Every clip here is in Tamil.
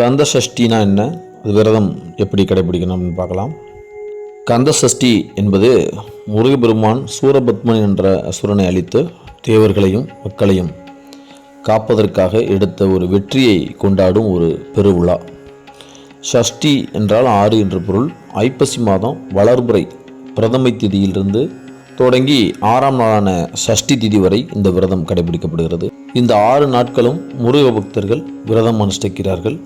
கந்த சஷ்டினா என்ன? அது விரதம் எப்படி கடைபிடிக்கணும் அப்படின்னு பார்க்கலாம். கந்த சஷ்டி என்பது முருகபெருமான் சூரபத்மன் என்ற அசுரனை அழித்து தேவர்களையும் மக்களையும் காப்பதற்காக எடுத்த ஒரு வெற்றியை கொண்டாடும் ஒரு பெருவிழா. சஷ்டி என்றால் ஆறு என்ற பொருள். ஐப்பசி மாதம் வளர்புரை பிரதமை திதியிலிருந்து தொடங்கி ஆறாம் நாளான சஷ்டி திதி வரை இந்த விரதம் கடைபிடிக்கப்படுகிறது. இந்த ஆறு நாட்களும் முருக பக்தர்கள் விரதம் அனுஷ்டிக்கிறார்கள்.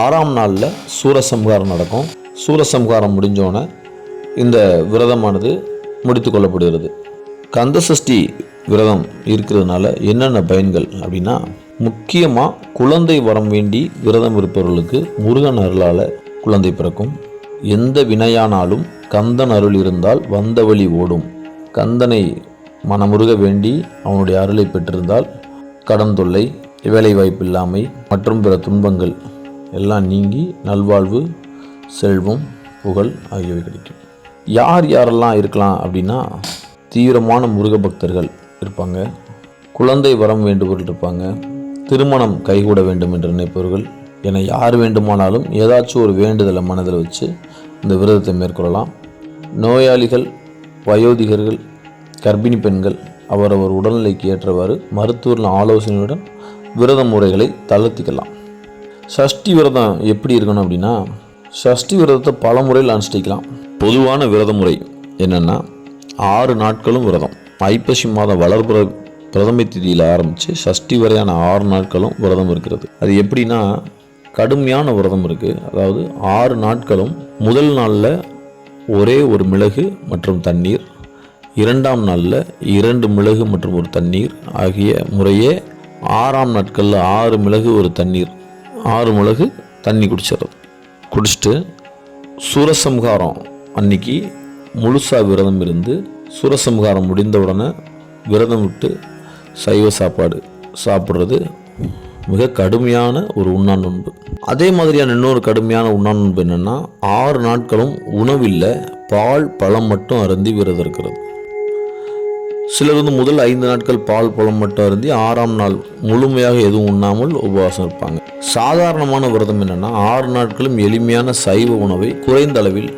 ஆறாம் நாளில் சூரசம்ஹாரம் நடக்கும். சூரசம்ஹாரம் முடிஞ்சோடனே இந்த விரதமானது முடித்து கொள்ளப்படுகிறது. கந்த சஷ்டி விரதம் இருக்கிறதுனால என்னென்ன பயன்கள் அப்படின்னா முக்கியமாக குழந்தை வரம் வேண்டி விரதம் இருப்பவர்களுக்கு முருகன் அருளால் குழந்தை பிறக்கும். எந்த வினையானாலும் கந்தன் அருள் இருந்தால் வந்த வழி ஓடும். கந்தனை மனமுருக வேண்டி அவனுடைய அருளை பெற்றிருந்தால் கடன் தொல்லை வேலைவாய்ப்பு இல்லாமை மற்றும் பிற துன்பங்கள் எல்லாம் நீங்கி நல்வாழ்வு செல்வம் புகழ் ஆகியவை கிடைக்கும். யார் யாரெல்லாம் இருக்கலாம் அப்படின்னா தீவிரமான முருக பக்தர்கள் இருப்பாங்க. குழந்தை வரம் வேண்டுபவர்கள் இருப்பாங்க. திருமணம் கைகூட வேண்டும் என்று நினைப்பவர்கள். என யார் வேண்டுமானாலும் ஏதாச்சும் ஒரு வேண்டுதலை மனதில் வச்சு இந்த விரதத்தை மேற்கொள்ளலாம். நோயாளிகள் வயோதிகர்கள் கர்ப்பிணி பெண்கள் அவரவர் உடல்நிலைக்கு ஏற்றவாறு மருத்துவர்கள் ஆலோசனையுடன் விரத முறைகளை தளர்த்திக்கலாம். சஷ்டி விரதம் எப்படி இருக்கணும் அப்படின்னா சஷ்டி விரதத்தை பல முறையில் அனுஷ்டிக்கலாம். பொதுவான விரத முறை என்னென்னா ஆறு நாட்களும் விரதம். ஐப்பசி மாதம் வளர்புற பிரதமை திதியில் ஆரம்பித்து சஷ்டி வரையான ஆறு நாட்களும் விரதம் இருக்கிறது. அது எப்படின்னா கடுமையான விரதம் இருக்குது அதாவது ஆறு நாட்களும் முதல் நாளில் ஒரே ஒரு மிளகு மற்றும் தண்ணீர் இரண்டாம் நாளில் இரண்டு மிளகு மற்றும் ஒரு தண்ணீர் ஆகிய முறையே ஆறாம் நாட்களில் ஆறு மிளகு ஒரு தண்ணீர். ஆறு மிளகு தண்ணி குடிச்சிடுறது. குடிச்சிட்டு சூரசம்ஹாரம் அன்னைக்கு முழுசாக விரதம் இருந்து சூரசம்ஹாரம் முடிந்த உடனே விரதம் விட்டு சைவ சாப்பாடு சாப்பிட்றது மிக கடுமையான ஒரு உண்ணா நோன்பு அதே மாதிரியான இன்னொரு கடுமையான உண்ணா நோன்பு என்னென்னா ஆறு நாட்களும் உணவில்லை பால் பழம் மட்டும் அருந்தி விரதம் இருக்கிறது. சிலர் வந்து முதல் ஐந்து நாட்கள் பால் பழம் மட்டும் இருந்து ஆறாம் நாள் முழுமையாக எதுவும் உண்ணாமல் உபவாசம் இருப்பாங்க. சாதாரணமான விரதம் என்னென்னா ஆறு நாட்களும் எளிமையான சைவ உணவை குறைந்த அளவில்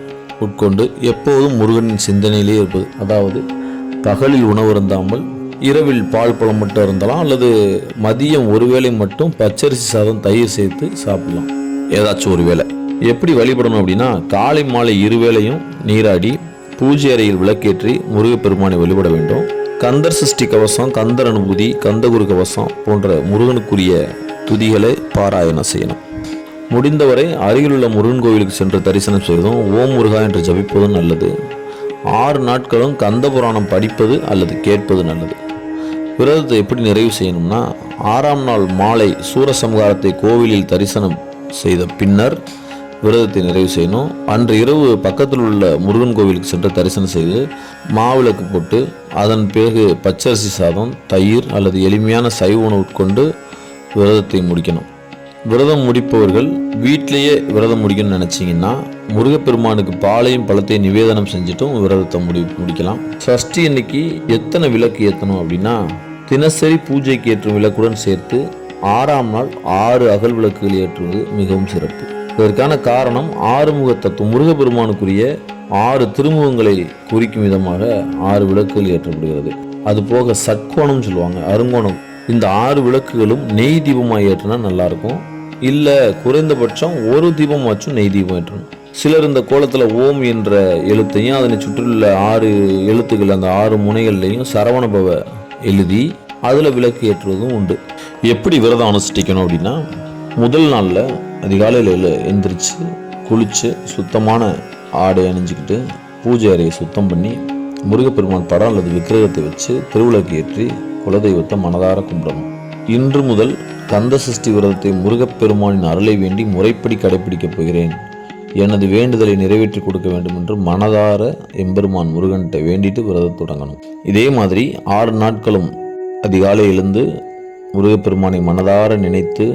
உட்கொண்டு எப்போதும் முருகனின் சிந்தனையிலே இருப்பது. அதாவது பகலில் உணவு இருந்தாமல் இரவில் பால் பழம் மட்டும் இருந்தாலும் அல்லது மதியம் ஒருவேளை மட்டும் பச்சரிசி சாதம் தயிர் சேர்த்து சாப்பிடலாம். ஏதாச்சும் ஒரு வேளை. எப்படி வழிபடணும் அப்படின்னா காலை மாலை இருவேளையும் நீராடி பூஜை அறையில் விளக்கேற்றி முருகப்பெருமானை வழிபட வேண்டும். கந்தர் சிருஷ்டி கவசம் கந்தர் அனுபூதி கந்தகுரு கவசம் போன்ற முருகனுக்குரிய துதிகளை பாராயணம் செய்யணும். முடிந்தவரை அருகிலுள்ள முருகன் கோவிலுக்கு சென்று தரிசனம் செய்வதும் ஓம் முருகா என்று ஜபிப்பதும் நல்லது. ஆறு நாட்களும் கந்த புராணம் படிப்பது அல்லது கேட்பது நல்லது. விரதத்தை எப்படி நிறைவு செய்யணும்னா ஆறாம் நாள் மாலை சூரசம்ஹாரத்தை கோவிலில் தரிசனம் செய்த பின்னர் விரதத்தை நிறைவு செய்யணும். அன்று இரவு பக்கத்தில் உள்ள முருகன் கோவிலுக்கு சென்று தரிசனம் செய்து மாவிளக்கு போட்டு அதன் பிறகு பச்சரிசி சாதம் தயிர் அல்லது எளிமையான சைவ உணவு உட்கொண்டு விரதத்தை முடிக்கணும். விரதம் முடிப்பவர்கள் வீட்டிலேயே விரதம் முடிக்கணும்னு நினச்சிங்கன்னா முருகப்பெருமானுக்கு பாலையும் பழத்தையும் நிவேதனம் செஞ்சுட்டும் விரதத்தை முடி முடிக்கலாம். சஷ்டி அன்னைக்கு எத்தனை விளக்கு ஏற்றணும் அப்படின்னா தினசரி பூஜைக்கு ஏற்றும் விளக்குடன் சேர்த்து ஆறாம் நாள் ஆறு அகல் விளக்குகள் ஏற்றுவது மிகவும் சிறப்பு. இதற்கான காரணம் ஆறுமுக தத்துவம். முருகப்பெருமானுக்குரிய ஆறு திருமுகங்களை குறிக்கும் விதமாக ஆறு விளக்குகள் ஏற்றப்படுகிறது. அதுபோக சட்கோணம் சொல்லுவாங்க அருங்கோணம். இந்த ஆறு விளக்குகளும் நெய் தீபமாக ஏற்றினா நல்லாயிருக்கும். இல்லை குறைந்தபட்சம் ஒரு தீபமாச்சும் நெய் தீபம் ஏற்றணும். சிலர் இந்த கோலத்தில் ஓம் என்ற எழுத்தையும் அதனை சுற்றியுள்ள ஆறு எழுத்துக்கள் அந்த ஆறு முனைகள்லையும் சரவணபவ எழுதி அதில் விளக்கு ஏற்றுவதும் உண்டு. எப்படி விரதம் அனுஷ்டிக்கணும் அப்படின்னா முதல் நாளில் அதிகாலையில் எழுந்திரிச்சு குளித்து சுத்தமான ஆடை அணிஞ்சிக்கிட்டு பூஜை அறையை சுத்தம் பண்ணி முருகப்பெருமான் படம் அல்லது விக்கிரகத்தை வச்சு திருவிளக்கு ஏற்றி குலதெய்வத்தை மனதார கும்பிடணும். இன்று முதல் கந்த சஷ்டி விரதத்தை முருகப்பெருமானின் அருளை வேண்டி முறைப்படி கடைபிடிக்கப் போகிறேன். எனது வேண்டுதலை நிறைவேற்றி கொடுக்க வேண்டும் என்று மனதார எம்பெருமான் முருகன்கிட்ட வேண்டிட்டு விரதம் தொடங்கணும். இதே மாதிரி ஆறு நாட்களும் அதிகாலை எழுந்து முருகப்பெருமானை மனதார நினைத்து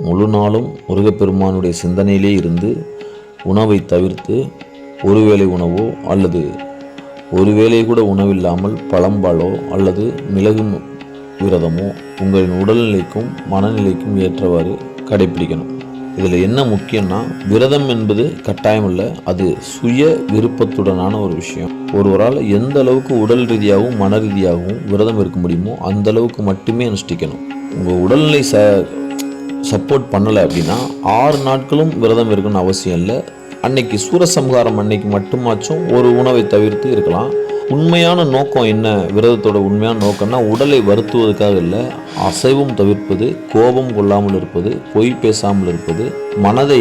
முழு நாளும் முருகப்பெருமானுடைய சிந்தனையிலே இருந்து உணவை தவிர்த்து ஒருவேளை உணவோ அல்லது ஒருவேளை கூட உணவில்லாமல் பழம்பாலோ அல்லது மிளகு விரதமோ உங்களின் உடல்நிலைக்கும் மனநிலைக்கும் ஏற்றவாறு கடைபிடிக்கணும் இதில் என்ன முக்கியம்னா விரதம் என்பது கட்டாயம் இல்லை அது சுய விருப்பத்துடனான ஒரு விஷயம். ஒருவரால் எந்த அளவுக்கு உடல் ரீதியாகவும் மன ரீதியாகவும் விரதம் இருக்க முடியுமோ அந்த அளவுக்கு மட்டுமே அனுஷ்டிக்கணும். உங்கள் உடல்நிலை ச சப்போர்ட் பண்ணலை அப்படின்னா ஆறு நாட்களும் விரதம் இருக்கணும்னு அவசியம் இல்லை. அன்னைக்கு சூரசம்ஹாரம் அன்னைக்கு மட்டுமாச்சும் ஒரு உணவை தவிர்த்து இருக்கலாம். உண்மையான நோக்கம் என்ன? விரதத்தோட உண்மையான நோக்கம்னா உடலை வருத்துவதற்காக இல்லை அசைவும் தவிர்ப்பது கோபம் கொள்ளாமல் இருப்பது பொய் பேசாமல் இருப்பது மனதை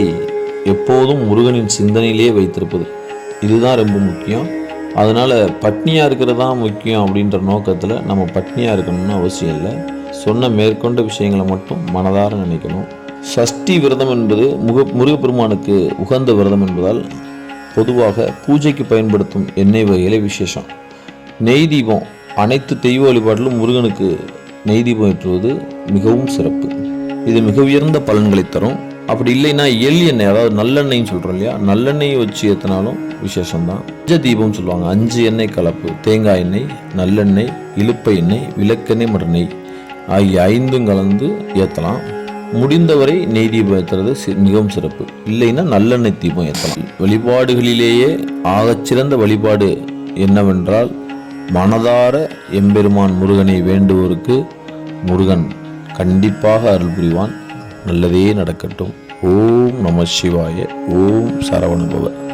எப்போதும் முருகனின் சிந்தனையிலேயே வைத்திருப்பது. இதுதான் ரொம்ப முக்கியம். அதனால் பட்னியாக இருக்கிறது தான் முக்கியம் அப்படின்ற நோக்கத்தில் நம்ம பட்னியாக இருக்கணும்னு அவசியம் இல்லை. சொன்ன மேற்கொண்ட விஷயங்களை மட்டும் மனதார நினைக்கணும். சஷ்டி விரதம் என்பது முக முருகப்பெருமானுக்கு உகந்த விரதம் என்பதால் பொதுவாக பூஜைக்கு பயன்படுத்தும் எண்ணெய் வகைகளே விசேஷம். நெய் தீபம் அனைத்து தெய்வ வழிபாட்டிலும் முருகனுக்கு நெய் தீபம் ஏற்றுவது மிகவும் சிறப்பு. இது மிக உயர்ந்த பலன்களை தரும். அப்படி இல்லைன்னா எள் எண்ணெய் அதாவது நல்லெண்ணெய்னு சொல்கிறோம் இல்லையா? நல்லெண்ணெய் வச்சு ஏற்றினாலும் விசேஷம்தான். அஞ்ச தீபம்னு சொல்லுவாங்க. அஞ்சு எண்ணெய் கலப்பு. தேங்காய் எண்ணெய் நல்லெண்ணெய் இழுப்பை எண்ணெய் விளக்கெண்ணெய் மற்றும் நெய். ஆகிய ஐந்தும் கலந்து ஏற்றலாம் முடிந்தவரை நெய் தீபம் ஏற்றுறது சி- மிகவும் சிறப்பு. இல்லைன்னா நல்லெண்ணெய் தீபம் ஏற்றலாம் வழிபாடுகளிலேயே ஆகச்சிறந்த வழிபாடு என்னவென்றால் மனதார எம்பெருமான் முருகனை வேண்டுவோருக்கு முருகன் கண்டிப்பாக அருள் புரிவான். நல்லதே நடக்கட்டும். ஓம் நம சிவாய ஓம் சரவணபவர்